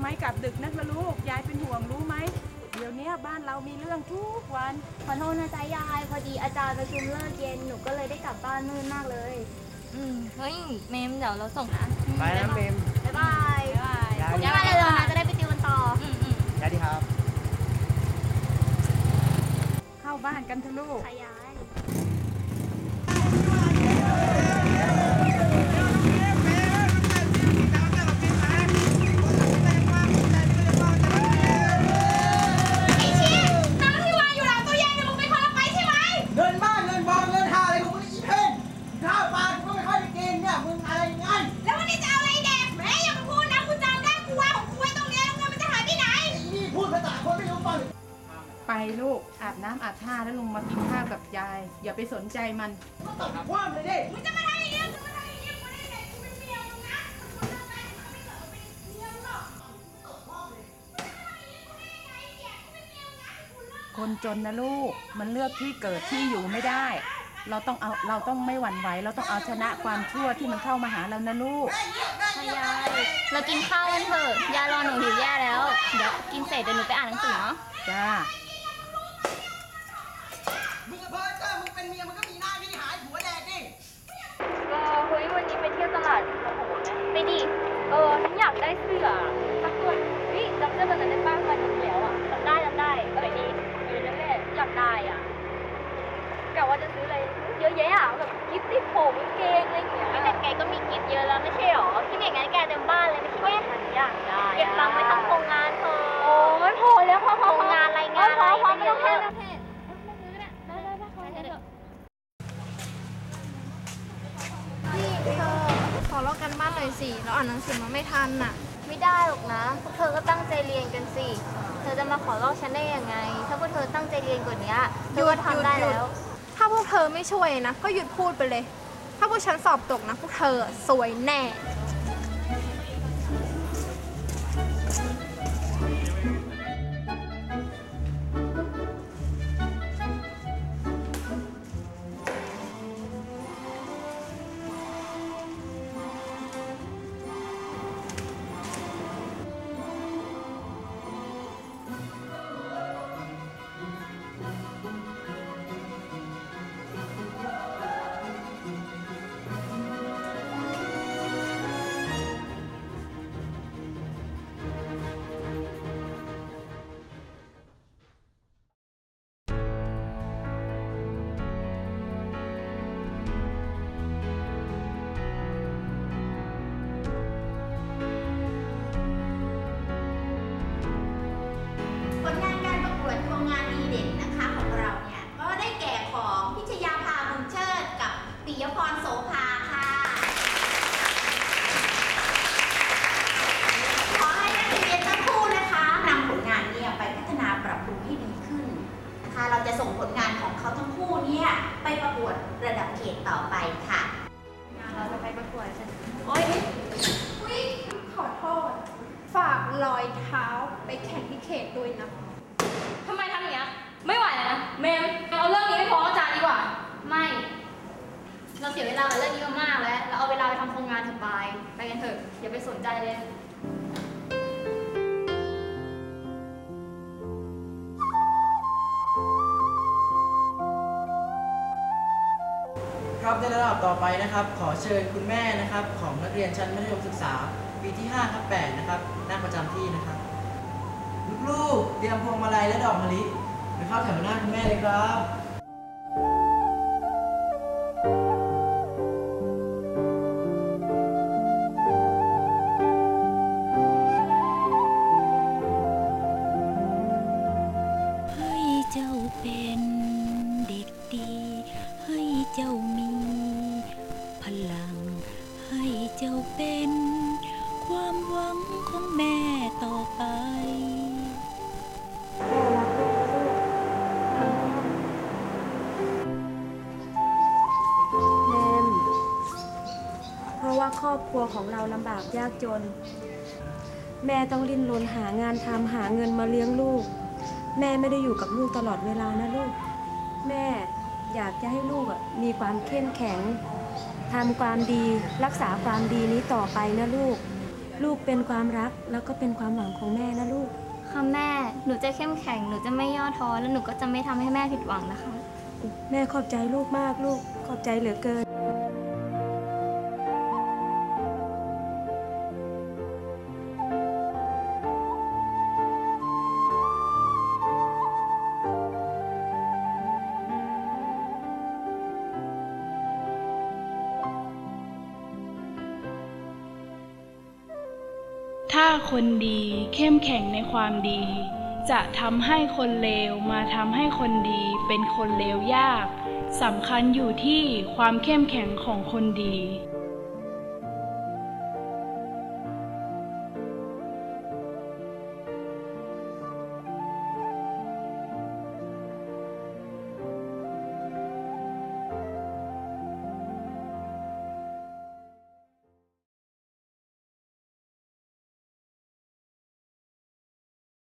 ไมกลับดึกนักละลูก ยายเป็นห่วงรู้ไหม เดี๋ยวนี้บ้านเรามีเรื่องทุกวัน ขอโทษนะจ๊ะยายพอดีอาจารย์ประชุมเลิกเย็นหนูก็เลยได้กลับบ้านมืดมากเลย อืมเฮ้ยเมมเดี๋ยวเราส่งนะไปนะเมมบ๊ายบายบ๊ายบายยายมจไปเลยนะจะได้ไปติวกันต่ออืมอืมยายดีครับ เข้าบ้านกันเถอะลูก ขยาย ล้วลงมากินข้าวกับยาย อย่าไปสนใจมันก็ตบคว่ำเลยดิมึงจะมาทำอย่างนี้มึงจะมาทำอย่างนี้กูได้ไงกูเป็นเมียมึงนะมึงทำไมมึงไม่เกิดมาเป็นเมียมึงหรอกตบคว่ำเลยมึงจะมาทำอย่างนี้กูได้ไงแกกูเป็นเมียมึงนะกูเลิกคนจนนะลูกมันเลือกที่เกิดที่อยู่ไม่ได้ เราต้องเอาเราต้องไม่หวั่นไหวเราต้องเอาชนะความชั่วที่มันเข้ามาหาเรานะลูกค่ะยาย เรากินข้าวกันเถอะ ยายรอหนูหิวแย่แล้ว เดี๋ยวกินเสร็จเดี๋ยวหนูไปอ่านหนังสือเนาะจ้า มึงกับเพิร์เตอร์มึงเป็นเมียมึงก็มีหน้าที่หายผัวแดกดิ เออเฮ้ยวันนี้ไปเที่ยวตลาดโอ้โหนะไปดิ เออฉันอยากได้เสื้อสักตัวเฮ้ยจำได้วันนั้นได้ป้าวันที่แล้วอะจำได้จำได้เออดีเออนั่นแหละอยากได้อะกะว่าจะซื้ออะไรเยอะแยะอะแบบกิฟต์ติดผมกางเกงอะไรอย่างเงี้ยแต่แกก็มีกิฟต์เยอะแล้วไม่ใช่หรอ เธอขอลอกกันบ้านหน่อยสิเราอ่านหนังสือมาไม่ทันน่ะ ไม่ได้หรอกนะพวกเธอก็ตั้งใจเรียนกันสิ เธอจะมาขอลอกฉันได้ยังไง ถ้าพวกเธอตั้งใจเรียนกว่านี้เธอก็ทำได้แล้ว ถ้าพวกเธอไม่ช่วยนะ ก็หยุดพูดไปเลย ถ้าพวกฉันสอบตกนะ พวกเธอสวยแน่ สียเวลากับเรื่องนี้มามากแล้ว เราเอาเวลาไปทำโครงงานเถอะไปไปกันเถอะอย่าไปสนใจเลย ครับในระดับต่อไปนะครับ ขอเชิญคุณแม่นะครับ ของนักเรียนชั้นมัธยมศึกษาปีที่5ครับ8นะครับนั่งประจำที่นะครับ ลูกๆเตรียมพวงมาลัยและดอกมะลิไปเข้าแถวหน้าคุณแม่เลยครับ อบครัวของเราลำบากยากจน แม่ต้องดิ้นรนหางานทำหาเงินมาเลี้ยงลูก แม่ไม่ได้อยู่กับลูกตลอดเวลานะลูก แม่อยากจะให้ลูกอะมีความเข้มแข็งทำความดีรักษาความดีนี้ต่อไปนะลูก ลูกเป็นความรักแล้วก็เป็นความหวังของแม่นะลูกคค่ะแม่ หนูจะเข้มแข็ง หนูจะไม่ย่อท้อ แล้วหนูก็จะไม่ทำให้แม่ผิดหวังนะคะ แม่ขอบใจลูกมากลูก ขอบใจเหลือเกิน ถ้าคนดีเข้มแข็งในความดี จะทำให้คนเลวมาทำให้คนดีเป็นคนเลวยากสำคัญอยู่ที่ความเข้มแข็งของคนดี